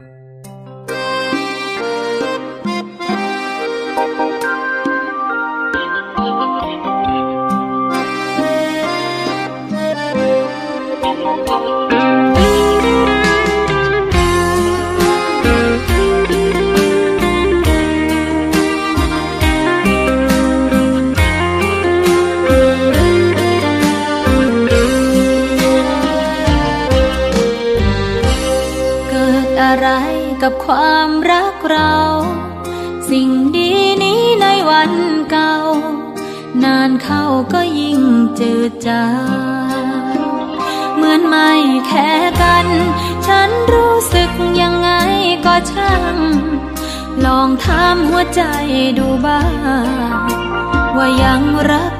เอะไรกับความรักเรา สิ่งดีนี้ในวันเก่า นานเข้าก็ยิ่งจืดจางเหมือนไม่แค่กัน ฉันรู้สึกยังไงก็ช่าง ลองถามหัวใจดูบ้าง ว่ายังรัก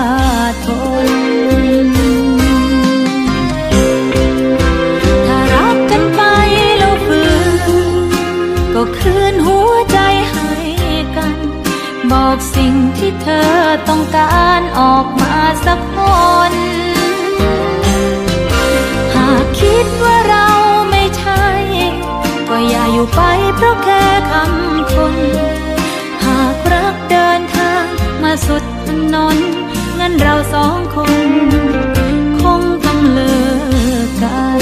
บอกสิ่งที่เธอต้องการออกมาสักคน หากคิดว่าเราไม่ใช่ ก็อย่าอยู่ไปเพราะแค่คำคน หากรักเดินทางมาสุดถนน งั้นเราสองคน คงต้องเลิกกัน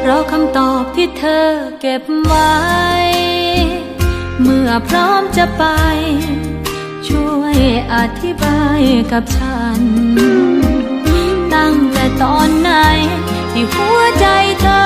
เพราะคำตอบที่เธอเก็บไว้ อพร้อมจะไป ช่วยอธิบายกับฉัน ตั้งแต่ตอนไหนที่หัวใจเธอ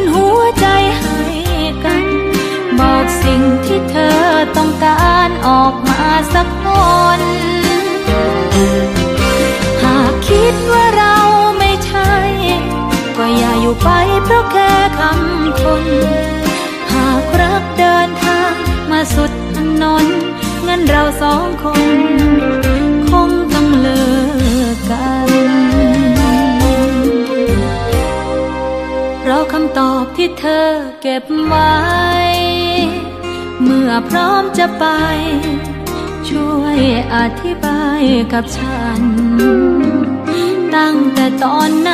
นหัวใจให้กัน บอกสิ่งที่เธอต้องการออกมาสักคนหากคิดว่าเราไม่ใช่ ก็อย่าอยู่ไปเพราะแค่คำคน หากรักเดินทางมาสุดถนนงั้นเราสองคนำตอบที่เธอเก็บไว้ เมื่อพร้อมจะไป ช่วยอธิบายกับฉัน ตั้งแต่ตอนไหน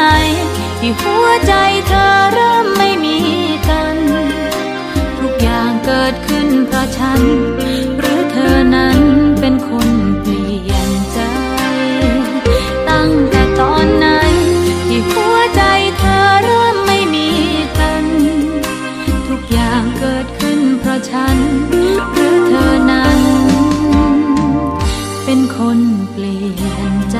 ที่หัวใจเธอเริ่มไม่มีกัน ทุกอย่างเกิดขึ้นเพราะฉัน ន់เปลี่ยนใจ